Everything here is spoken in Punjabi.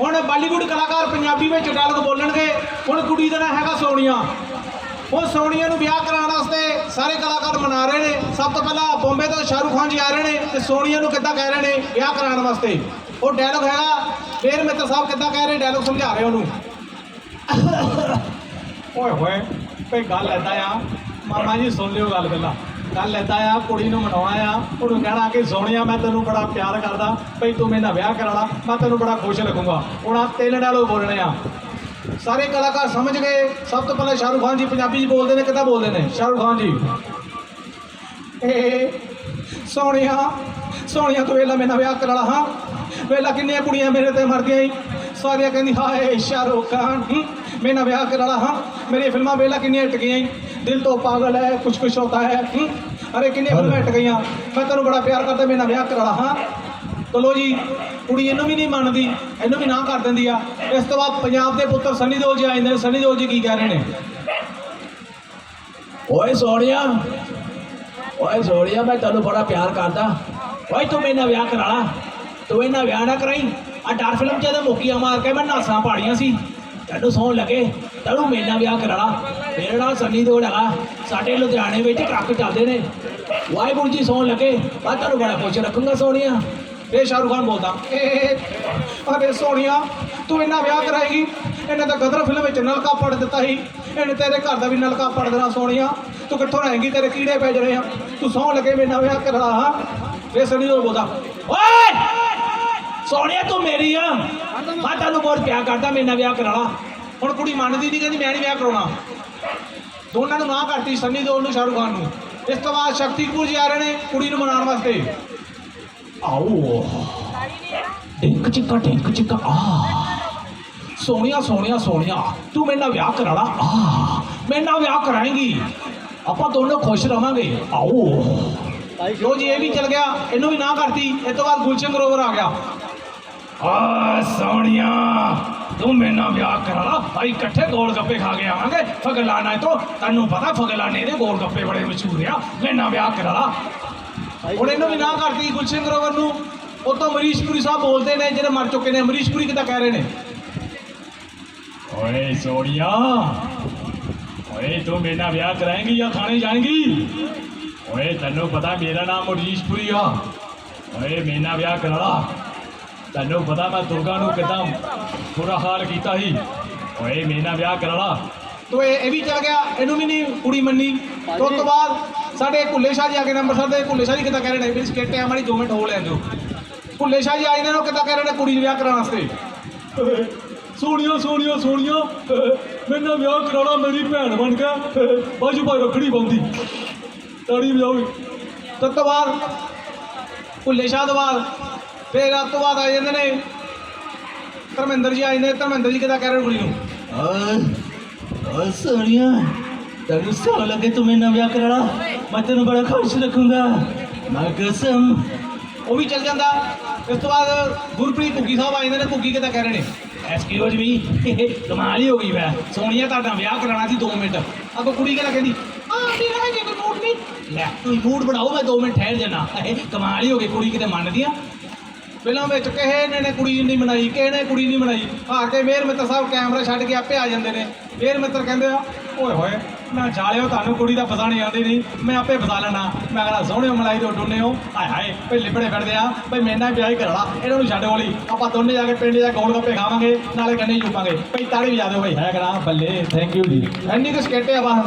ਹੁਣ ਬਾਲੀਵੁੱਡ ਕਲਾਕਾਰ ਪੰਜਾਬੀ ਵਿੱਚ ਡਾਇਲੌਗ ਬੋਲਣਗੇ। ਹੁਣ ਕੁੜੀ ਦਾ ਨਾਂ ਹੈਗਾ ਸੋਨੀਆ। ਉਹ ਸੋਨੀਆ ਨੂੰ ਵਿਆਹ ਕਰਾਉਣ ਵਾਸਤੇ ਸਾਰੇ ਕਲਾਕਾਰ ਮਨਾ ਰਹੇ ਨੇ। ਸਭ ਤੋਂ ਪਹਿਲਾਂ ਬੰਬੇ ਤੋਂ ਸ਼ਾਹਰੁਖ ਖਾਨ ਜੀ ਆ ਰਹੇ ਨੇ ਤੇ ਸੋਨੀਆ ਨੂੰ ਕਿੱਦਾਂ ਕਹਿ ਰਹੇ ਨੇ ਵਿਆਹ ਕਰਾਉਣ ਵਾਸਤੇ? ਉਹ ਡਾਇਲੌਗ ਹੈਗਾ। ਫੇਰ ਮਿੱਤਰ ਸਾਹਿਬ ਕਿੱਦਾਂ ਕਹਿ ਰਹੇ ਡਾਇਲੌਗ ਸਮਝਾ ਰਹੇ ਉਹਨੂੰ? ਓਏ ਹੋਏ, ਕੋਈ ਗੱਲ ਐਦਾਂ ਆ। ਮਾਮਾ ਜੀ, ਸੁਣ ਲਿਓ ਗੱਲ ਪਹਿਲਾਂ। ਗੱਲ ਐਦਾਂ ਆ ਕੁੜੀ ਨੂੰ ਮਨਾਉਣਾ ਆ। ਉਹਨੂੰ ਕਹਿਣਾ ਕਿ ਸੋਹਣਿਆ ਮੈਂ ਤੈਨੂੰ ਬੜਾ ਪਿਆਰ ਕਰਦਾ। ਭਈ ਤੂੰ ਮੇਰੇ ਨਾਲ ਵਿਆਹ ਕਰਾ ਲਾ ਮੈਂ ਤੈਨੂੰ ਬੜਾ ਖੁਸ਼ ਲੱਗੂੰਗਾ ਹੁਣ ਆ ਤਿੰਨ ਡਾਇਲੋਗ ਬੋਲਣੇ ਆ। ਸਾਰੇ ਕਲਾਕਾਰ ਸਮਝ ਗਏ? ਸਭ ਤੋਂ ਪਹਿਲਾਂ ਸ਼ਾਹਰੁਖ ਖਾਨ ਜੀ ਪੰਜਾਬੀ ਚ ਬੋਲਦੇ ਨੇ ਕਿੱਦਾਂ ਬੋਲਦੇ ਨੇ? ਸ਼ਾਹਰੁਖ ਖਾਨ ਜੀ। ਏ ਸੋਹਣਿਆ ਸੋਹਣਿਆ ਤੂੰ ਵੇਲਾ ਮੇਰਾ ਵਿਆਹ ਕਰਾ ਲਾ ਹਾਂ। ਵੇਲਾ ਕਿੰਨੀਆਂ ਕੁੜੀਆਂ ਮੇਰੇ ਤੇ ਮਰਦੀਆਂ ਈ। ਸਾਰੀਆਂ ਕਹਿੰਦੀ ਹਾਏ ਸ਼ਾਹਰੁਖ ਖਾਨ ਹੂੰ, ਮੇਰੇ ਨਾਲ ਵਿਆਹ ਕਰਾ ਲਾ ਹਾਂ। ਮੇਰੀਆਂ ਫਿਲਮਾਂ ਵੇਲਾ ਕਿੰਨੀਆਂ ਹਿੱਟ ਗਈਆਂ ਈ। ਦਿਲ ਤੋਂ ਪਾਗਲ ਹੈ ਕੁਛ ਕੁਛ ਹੋਤਾ ਹੈ ਅਰੇ ਕਿੰਨੀਆਂ ਫਿਲਮਾਂ ਹਿੱਟ ਗਈਆਂ ਮੈਂ ਤੈਨੂੰ ਬੜਾ ਪਿਆਰ ਕਰਦਾ ਮੇਰੇ ਨਾਲ ਵਿਆਹ ਕਰਾ ਹਾਂ ਚਲੋ ਜੀ ਕੁੜੀ ਇਹਨੂੰ ਵੀ ਨਹੀਂ ਮੰਨਦੀ ਇਹਨੂੰ ਵੀ ਨਾ ਕਰ ਦਿੰਦੀ ਆ ਇਸ ਤੋਂ ਬਾਅਦ ਪੰਜਾਬ ਦੇ ਪੁੱਤਰ ਸਨੀ ਦਿਓਲ ਜੀ ਆ ਜਾਂਦੇ ਨੇ ਸਨੀ ਦਿਓਲ ਜੀ ਕੀ ਕਹਿ ਰਹੇ ਨੇ ਓਏ ਸੋਹਣਿਆ ਓਏ ਸੋਹਣਿਆ ਮੈਂ ਤੈਨੂੰ ਬੜਾ ਪਿਆਰ ਕਰਦਾ ਓਏ ਤੂੰ ਮੇਰੇ ਨਾਲ ਵਿਆਹ ਕਰਾ ਲਾ ਤੂੰ ਇਹਨਾਂ ਵਿਆਹ ਨਾ ਕਰਾਈ ਆ ਡਰ ਫਿਲਮ ਚ ਇਹਦੇ ਮੁੱਕੀਆਂ ਮਾਰ ਕੇ ਮੈਂ ਨਾਸਾਂ ਪਾੜੀਆਂ ਸੀ ਤੈਨੂੰ ਸੌਣ ਲੱਗੇ। ਤੈਨੂੰ ਮੇਰੇ ਵਿਆਹ ਕਰਾ ਲਾ ਮੇਰੇ ਸੰਨੀ ਦਿਓਲ ਹੈਗਾ। ਸਾਡੇ ਲੁਧਿਆਣੇ ਵਿੱਚ ਟਰੱਕ ਚੱਲਦੇ ਨੇ। ਵਾਹਿਗੁਰੂ ਜੀ ਸੌਣ ਲੱਗੇ। ਮੈਂ ਤੈਨੂੰ ਬੜਾ ਖੁਸ਼ ਰੱਖੂੰਗਾ ਸੋਹਣੀਆ ਫੇਰ ਸ਼ਾਹਰੁਖ ਖਾਨ ਬੋਲਦਾ ਏ ਸੋਹਣੀਆ ਤੂੰ ਇੰਨਾ ਵਿਆਹ ਕਰਾਏਗੀ? ਇਹਨੇ ਤਾਂ ਗਦਰ ਫਿਲਮ ਵਿੱਚ ਨਲਕਾ ਪੜ ਦਿੱਤਾ ਸੀ। ਇਹਨੇ ਤੇਰੇ ਘਰ ਦਾ ਵੀ ਨਲਕਾ ਪੜ ਦੇਣਾ ਸੋਹਣੀਆ ਤੂੰ ਕਿੱਥੋਂ ਰਹੇਂਗੀ ਤੇਰੇ ਕੀੜੇ ਪੈ ਜਣੇ ਆ। ਤੂੰ ਸੌਣ ਲੱਗੇ, ਮੇਰਾ ਵਿਆਹ ਕਰਾ ਹਾਂ। ਫੇਰ ਸਨੀ ਦਿਓਲ ਬੋਲਦਾ, ਓਏ ਸੋਹਣਿਆ ਤੂੰ ਮੇਰੀ ਆ। ਮੈਂ ਤੈਨੂੰ ਬਹੁਤ ਪਿਆਰ ਕਰਦਾ, ਮੇਰੇ ਨਾਲ ਵਿਆਹ ਕਰਾ ਲਾ। ਹੁਣ ਕੁੜੀ ਮੰਨਦੀ ਨਹੀਂ ਕਹਿੰਦੀ ਮੈਂ ਨਹੀਂ ਵਿਆਹ ਕਰਾਉਣਾ। ਦੋਨਾਂ ਨੂੰ ਨਾ ਕਰਤੀ, ਸਨੀ ਦਿਓਲ ਨੂੰ ਸ਼ਾਹਰੁਖ ਖਾਨ ਨੂੰ। ਇਸ ਤੋਂ ਬਾਅਦ ਸ਼ਕਤੀ ਜੀ ਆ ਰਹੇ ਨੇ ਕੁੜੀ ਨੂੰ ਮਨਾਉਣ ਵਾਸਤੇ। ਆਓ। ਡਿੰਕ ਚਿੱਕਾ ਡਿੰਕ ਚਿੱਕਾ, ਆ। ਸੋਹਣਿਆ ਸੋਹਣਿਆ ਸੋਹਣਿਆ, ਤੂੰ ਮੇਰੇ ਨਾਲ ਵਿਆਹ ਕਰਾ ਲਾ, ਆ। ਮੇਰੇ ਨਾਲ ਵਿਆਹ ਕਰਾਏਂਗੀ। ਆਪਾਂ ਦੋਨੋਂ ਖੁਸ਼ ਰਵਾਂਗੇ। ਆਓ। ਲੋ ਜੀ, ਇਹ ਵੀ ਚਲ ਗਿਆ। ਇਹਨੂੰ ਵੀ ਨਾ ਕਰਤੀ। ਇਹ ਤੋਂ ਬਾਅਦ ਗੁਲਸ਼ਨ ਗਰੋਵਰ ਆ ਗਿਆ। ਆ ਸੋਹਣਿਆ, ਤੂੰ ਮੇਰੇ ਨਾਲ ਵਿਆਹ ਕਰਾ ਲਾ ਭਾਈ ਇਕੱਠੇ ਗੋਲ ਗੱਪੇ ਖਾ ਕੇ ਆਵਾਂਗੇ। ਫਗਲਾਣਾ ਤੋਂ, ਤੈਨੂੰ ਪਤਾ ਫਗਲਾਣੇ ਦੇ ਗੋਲ ਗੱਪੇ ਬੜੇ ਮਸ਼ਹੂਰ ਆ। ਮੇਰੇ ਨਾਲ ਵਿਆਹ ਕਰਾ ਲਾ। ਹੁਣ ਇਹਨੂੰ ਵੀ ਨਾ ਕਰਤੀ ਗੁਲਸ਼ਨ ਗਰੋਵਰ ਨੂੰ ਉਤੋਂ ਮਰੀਸ਼ਪੁਰੀ ਸਾਹਿਬ ਬੋਲਦੇ ਨੇ, ਜਿਹੜੇ ਮਰ ਚੁੱਕੇ ਨੇ। ਮਰੀਸ਼ਪੁਰੀ ਕਿੱਦਾਂ ਕਹਿ ਰਹੇ ਨੇ? ਓਏ ਸੋਹਣਿਆ, ਓਏ ਤੂੰ ਮੇਰੇ ਨਾਲ ਵਿਆਹ ਕਰਾਏਂਗੀ ਜਾਂ ਖਾਣੇ ਜਾਏਂਗੀ? ਓਏ ਤੈਨੂੰ ਪਤਾ ਮੇਰਾ ਨਾਮ ਮਰੀਸ਼ਪੁਰੀ ਆ। ਓਏ ਮੇਰੇ ਨਾਲ ਵਿਆਹ ਕਰਾ ਲਾ। ਤੈਨੂੰ ਪਤਾ ਮੈਂ ਦੁਰਗਾ ਨੂੰ ਕਿਦਾਂ ਬੁਰਾ ਹਾਲ ਕੀਤਾ ਸੀ। ਓਏ ਮੇਰੇ ਨਾਲ ਵਿਆਹ ਕਰਾ ਲਾ। ਤੋ ਇਹ ਇਹ ਵੀ ਚਲ ਗਿਆ ਇਹਨੂੰ ਵੀ ਨਹੀਂ ਕੁੜੀ ਮੰਨੀ। ਤੇ ਉਸ ਤੋਂ ਬਾਅਦ ਸਾਡੇ ਭੁੱਲੇ ਸ਼ਾਹ ਜੀ ਆ ਗਏ ਅੰਮ੍ਰਿਤਸਰ ਦੇ। ਭੁੱਲੇ ਸ਼ਾਹ ਜੀ ਕਿੱਦਾਂ ਕਹਿ ਰਹੇ ਨੇ? ਵੀ ਸਕੇਟੇ ਆ ਮਾੜੀ 2 ਮਿੰਟ ਹੋ ਲੈਣ ਦਿਓ ਭੁੱਲੇ ਸ਼ਾਹ ਜੀ ਆਏ ਨੇ ਉਹ ਕਿੱਦਾਂ ਕਹਿ ਰਹੇ ਨੇ ਕੁੜੀ ਨੂੰ ਵਿਆਹ ਕਰਾਉਣ ਵਾਸਤੇ? ਸੋਹਣੀਆਂ ਸੋਹਣੀਆਂ ਸੋਹਣੀਆਂ ਮੇਰੇ ਨਾਲ ਵਿਆਹ ਕਰਾਉਣਾ ਮੇਰੀ ਭੈਣ ਬਣ ਕੇ ਬਾਜੂ ਭਾਈ ਰੱਖੜੀ ਬੰਦੀ। ਤਾੜੀ ਵਜਾਓਗੇ ਤੇ ਉਸ ਤੋਂ ਬਾਅਦ ਭੁੱਲੇ ਸ਼ਾਹ ਤੋਂ ਬਾਅਦ ਫਿਰ ਉਸ ਤੋਂ ਬਾਅਦ ਆ ਜਾਂਦੇ ਨੇ ਧਰਮਿੰਦਰ ਜੀ ਆ ਜਾਂਦੇ ਨੇ ਧਰਮਿੰਦਰ ਜੀ ਕਿੱਦਾਂ ਕਹਿ ਰਹੇ ਕੁੜੀ ਨੂੰ? ਓਏ ਸੋਹਣੀਆਂ। ਤੈਨੂੰ ਸੌ ਲੱਗੇ ਤੂੰ ਮੇਰੇ ਨਾਲ ਵਿਆਹ ਕਰਾਣਾ ਮੈਂ ਤੈਨੂੰ ਬੜਾ ਖੁਸ਼ ਰੱਖੂੰਗਾ। ਮੈਂ ਕਸਮ। ਉਹ ਵੀ ਚੱਲ ਜਾਂਦਾ। ਇਸ ਤੋਂ ਬਾਅਦ ਗੁਰਪ੍ਰੀਤ ਘੁੱਗੀ ਸਾਹਿਬ ਆ ਜਾਂਦੇ ਨੇ ਘੁੱਗੀ ਕਿੱਦਾਂ ਕਹਿ ਰਹੇ ਨੇ? ਐਕਸਕਿਊਜ਼ ਮੀ ਕਮਾਲ ਹੀ ਹੋ ਗਈ ਵੈ। ਸੋਨੀਆ ਤੁਹਾਡਾ ਵਿਆਹ ਕਰਾਉਣਾ ਸੀ 2 ਮਿੰਟ। ਅੱਗੋਂ ਕੁੜੀ ਕਿਹੜਾ ਕਹਿੰਦੀ? ਆ ਮੇਰਾ ਹਜੇ ਕੋਈ ਮੂਡ ਨਹੀਂ। ਲੈ ਤੂੰ ਮੂਡ ਬਣਾਓ ਮੈਂ 2 ਮਿੰਟ ਠਹਿਰ ਜਾਣਾ ਇਹ ਕਮਾਲ ਹੀ ਹੋ ਗਈ ਕੁੜੀ ਕਿਤੇ ਮੰਨਦੀ ਆ। ਫਿਲਮ ਵਿੱਚ ਕਿਸੇ ਨੇ ਨੇ ਕੁੜੀ ਨਹੀਂ ਬਣਾਈ ਕਿਸੇ ਨੇ ਕੁੜੀ ਨਹੀਂ ਬਣਾਈ ਹਾਰ ਕੇ ਮੇਰ ਮਿੱਤਰ ਸਾਹਿਬ ਕੈਮਰਾ ਛੱਡ ਕੇ ਆਪੇ ਆ ਜਾਂਦੇ ਨੇ। ਮੇਰ ਮਿੱਤਰ ਕਹਿੰਦੇ ਆ ਓਏ ਹੋਏ ਮੈਂ ਜਾਲਿਓ ਤੁਹਾਨੂੰ ਕੁੜੀ ਦਾ ਫਸਾਣੀ ਆਉਂਦੀ ਨਹੀਂ ਮੈਂ ਆਪੇ ਫਸਾ ਲੈਣਾ। ਮੈਂ ਕਹਿੰਦਾ ਸੋਹਣੇ ਮਲਾਈ ਦੇ ਡੋਨੇ ਹੋ। ਹਾਏ ਹਾਏ ਭਈ ਲਿਬੜੇ ਫਿਰਦੇ ਆ। ਭਈ ਮੇਰੇ ਨਾਲ ਵਿਆਹ ਹੀ ਕਰਾਣਾ ਇਹਨਾਂ ਨੂੰ ਛੱਡ ਗੋਲੀ। ਆਪਾਂ ਦੋਨੇ ਜਾ ਕੇ ਪਿੰਡ ਜਾ ਗੋਲ ਗੱਪੇ ਖਾਵਾਂਗੇ ਨਾਲੇ ਕੰਨੇ ਚੁੱਪਾਂਗੇ ਭਈ ਤਾੜੀ ਵਜਾ ਦਿਓ ਭਈ ਹੈ ਕਰਾ ਬੱਲੇ। ਥੈਂਕ ਯੂ ਜੀ। ਐਨੀ ਕੁ ਸਕੇਟੇ ਆ ਬਸ